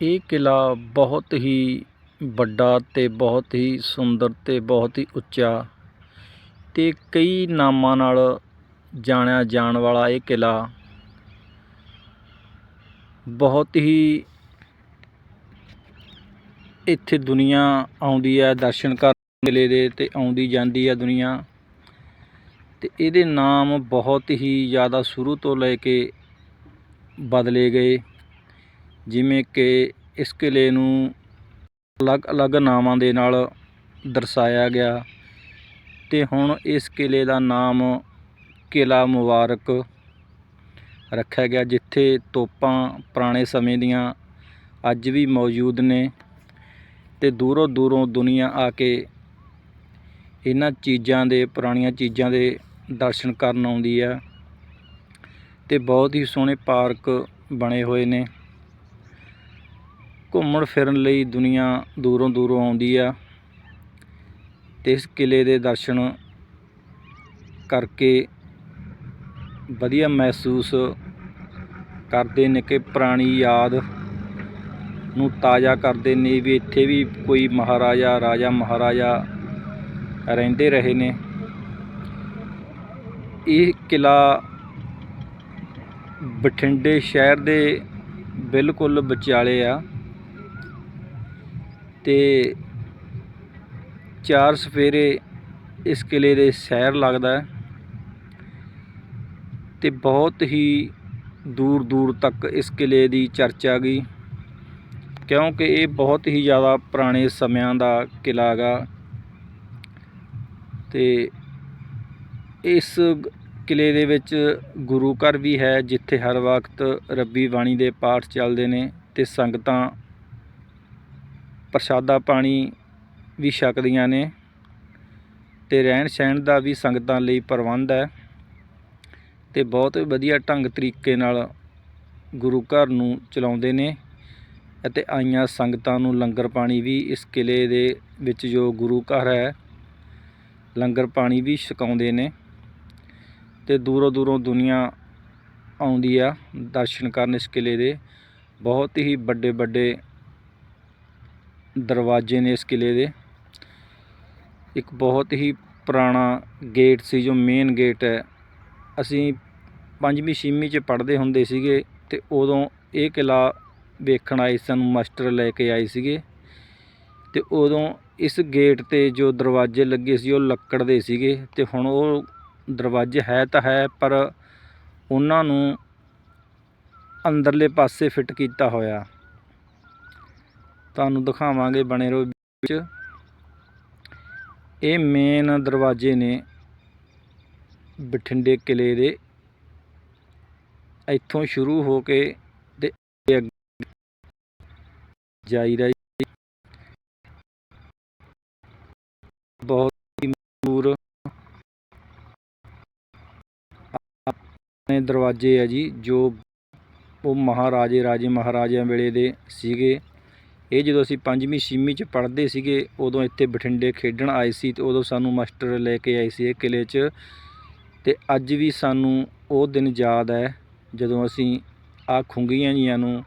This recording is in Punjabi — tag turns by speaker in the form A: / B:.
A: ਇਹ ਕਿਲ੍ਹਾ ਬਹੁਤ ਹੀ ਵੱਡਾ ਅਤੇ ਬਹੁਤ ਹੀ ਸੁੰਦਰ ਅਤੇ ਬਹੁਤ ਹੀ ਉੱਚਾ ਅਤੇ ਕਈ ਨਾਮਾਂ ਨਾਲ ਜਾਣਿਆ ਜਾਣ ਵਾਲਾ ਇਹ ਕਿਲ੍ਹਾ ਬਹੁਤ ਹੀ ਇੱਥੇ ਦੁਨੀਆ ਆਉਂਦੀ ਹੈ, ਦਰਸ਼ਨ ਕਰਨ ਕਿਲ੍ਹੇ ਦੇ ਅਤੇ ਆਉਂਦੀ ਜਾਂਦੀ ਹੈ ਦੁਨੀਆ ਅਤੇ ਇਹਦੇ ਨਾਮ ਬਹੁਤ ਹੀ ਜ਼ਿਆਦਾ ਸ਼ੁਰੂ ਤੋਂ ਲੈ ਕੇ ਬਦਲੇ ਗਏ। ਜਿਵੇਂ ਕਿ ਇਸ ਕਿਲ੍ਹੇ ਨੂੰ ਅਲੱਗ-ਅਲੱਗ ਨਾਵਾਂ ਦੇ ਨਾਲ ਦਰਸਾਇਆ ਗਿਆ ਅਤੇ ਹੁਣ ਇਸ ਕਿਲ੍ਹੇ ਦਾ ਨਾਮ ਕਿਲ੍ਹਾ ਮੁਬਾਰਕ ਰੱਖਿਆ ਗਿਆ, ਜਿੱਥੇ ਤੋਪਾਂ ਪੁਰਾਣੇ ਸਮੇਂ ਦੀਆਂ ਅੱਜ ਵੀ ਮੌਜੂਦ ਨੇ ਅਤੇ ਦੂਰੋਂ ਦੂਰੋਂ ਦੁਨੀਆ ਆ ਕੇ ਇਹਨਾਂ ਚੀਜ਼ਾਂ ਦੇ, ਪੁਰਾਣੀਆਂ ਚੀਜ਼ਾਂ ਦੇ ਦਰਸ਼ਨ ਕਰਨ ਆਉਂਦੀ ਹੈ ਅਤੇ ਬਹੁਤ ਹੀ ਸੋਹਣੇ ਪਾਰਕ ਬਣੇ ਹੋਏ ਨੇ। ਘੁੰਮਣ ਫਿਰਨ ਲਈ ਦੁਨੀਆ ਦੂਰੋਂ ਦੂਰੋਂ ਆਉਂਦੀ ਆ। ਅਤੇ ਇਸ ਕਿਲ੍ਹੇ ਦੇ ਦਰਸ਼ਨ ਕਰਕੇ ਵਧੀਆ ਮਹਿਸੂਸ ਕਰਦੇ ਨੇ ਕਿ ਪੁਰਾਣੀ ਯਾਦ ਨੂੰ ਤਾਜ਼ਾ ਕਰਦੇ ਨੇ ਵੀ ਇੱਥੇ ਵੀ ਕੋਈ ਮਹਾਰਾਜਾ, ਰਾਜਾ, ਮਹਾਰਾਜਾ ਰਹਿੰਦੇ ਰਹੇ ਨੇ। ਇਹ ਕਿਲ੍ਹਾ ਬਠਿੰਡੇ ਸ਼ਹਿਰ ਦੇ ਬਿਲਕੁਲ ਵਿਚਾਲੇ ਆ। ਅਤੇ ਚਾਰ ਸਫੇਰੇ ਇਸ ਕਿਲ੍ਹੇ ਦੇ ਸੈਰ ਲੱਗਦਾ ਹੈ ਅਤੇ ਬਹੁਤ ਹੀ ਦੂਰ ਦੂਰ ਤੱਕ ਇਸ ਕਿਲ੍ਹੇ ਦੀ ਚਰਚਾ ਗਈ, ਕਿਉਂਕਿ ਇਹ ਬਹੁਤ ਹੀ ਜ਼ਿਆਦਾ ਪੁਰਾਣੇ ਸਮਿਆਂ ਦਾ ਕਿਲ੍ਹਾ ਗਾ ਅਤੇ ਇਸ ਕਿਲ੍ਹੇ ਦੇ ਵਿੱਚ ਗੁਰੂ ਘਰ ਵੀ ਹੈ, ਜਿੱਥੇ ਹਰ ਵਕਤ ਰੱਬੀ ਬਾਣੀ ਦੇ ਪਾਠ ਚੱਲਦੇ ਨੇ ਅਤੇ ਸੰਗਤਾਂ ਪ੍ਰਸ਼ਾਦਾ ਪਾਣੀ ਵੀ ਛਕਦੀਆਂ ਨੇ ਅਤੇ ਰਹਿਣ ਸਹਿਣ ਦਾ ਵੀ ਸੰਗਤਾਂ ਲਈ ਪ੍ਰਬੰਧ ਹੈ ਅਤੇ ਬਹੁਤ ਵਧੀਆ ਢੰਗ ਤਰੀਕੇ ਨਾਲ ਗੁਰੂ ਘਰ ਨੂੰ ਚਲਾਉਂਦੇ ਨੇ ਅਤੇ ਆਈਆਂ ਸੰਗਤਾਂ ਨੂੰ ਲੰਗਰ ਪਾਣੀ ਵੀ ਇਸ ਕਿਲ੍ਹੇ ਦੇ ਵਿੱਚ ਜੋ ਗੁਰੂ ਘਰ ਹੈ, ਲੰਗਰ ਪਾਣੀ ਵੀ ਛਕਾਉਂਦੇ ਨੇ ਅਤੇ ਦੂਰੋਂ ਦੂਰੋਂ ਦੁਨੀਆ ਆਉਂਦੀ ਆ ਦਰਸ਼ਨ ਕਰਨ ਇਸ ਕਿਲ੍ਹੇ ਦੇ। ਬਹੁਤ ਹੀ ਵੱਡੇ ਵੱਡੇ ਦਰਵਾਜ਼ੇ ਨੇ ਇਸ ਕਿਲ੍ਹੇ ਦੇ। ਇੱਕ ਬਹੁਤ ਹੀ ਪੁਰਾਣਾ ਗੇਟ ਸੀ, ਜੋ ਮੇਨ ਗੇਟ ਹੈ। ਅਸੀਂ ਪੰਜਵੀਂ, ਛੇਵੀਂ 'ਚ ਪੜ੍ਹਦੇ ਹੁੰਦੇ ਸੀਗੇ ਅਤੇ ਉਦੋਂ ਇਹ ਕਿਲ੍ਹਾ ਵੇਖਣ ਆਏ, ਸਾਨੂੰ ਮਾਸਟਰ ਲੈ ਕੇ ਆਏ ਸੀਗੇ। ਅਤੇ ਉਦੋਂ ਇਸ ਗੇਟ 'ਤੇ ਜੋ ਦਰਵਾਜ਼ੇ ਲੱਗੇ ਸੀ, ਉਹ ਲੱਕੜ ਦੇ ਸੀਗੇ ਅਤੇ ਹੁਣ ਉਹ ਦਰਵਾਜ਼ੇ ਹੈ ਤਾਂ ਹੈ, ਪਰ ਉਹਨਾਂ ਨੂੰ ਅੰਦਰਲੇ ਪਾਸੇ ਫਿੱਟ ਕੀਤਾ ਹੋਇਆ। ਤੁਹਾਨੂੰ ਦਿਖਾਵਾਂਗੇ ਬਣੇ ਰਹੋ ਵਿੱਚ। ਇਹ ਮੇਨ ਦਰਵਾਜ਼ੇ ਨੇ ਬਠਿੰਡੇ ਕਿਲ੍ਹੇ ਦੇ। ਇੱਥੋਂ ਸ਼ੁਰੂ ਹੋ ਕੇ ਤੇ ਅੱਗੇ ਜਾਈਦਾ ਜੀ। ਬਹੁਤ ਹੀ ਮਸ਼ਹੂਰ ਆਪਣੇ ਦਰਵਾਜ਼ੇ ਆ ਜੀ, ਜੋ ਉਹ ਮਹਾਰਾਜੇ, ਰਾਜੇ ਮਹਾਰਾਜਿਆਂ ਵੇਲੇ ਦੇ ਸੀਗੇ। ਇਹ ਜਦੋਂ ਅਸੀਂ ਪੰਜਵੀਂ, ਛੇਵੀਂ ਚ ਪੜ੍ਹਦੇ ਸੀਗੇ, ਉਦੋਂ ਇੱਥੇ ਬਠਿੰਡੇ ਖੇਡਣ ਆਏ ਸੀ ਤੇ ਉਦੋਂ ਸਾਨੂੰ ਮਾਸਟਰ ਲੈ ਕੇ ਆਏ ਸੀ ਇਹ ਕਿਲੇ 'ਚ। ਤੇ ਅੱਜ ਵੀ ਸਾਨੂੰ ਉਹ ਦਿਨ ਯਾਦ ਹੈ ਜਦੋਂ ਅਸੀਂ ਆ ਖੁੰਗੀਆਂ ਜੀਆਂ ਨੂੰ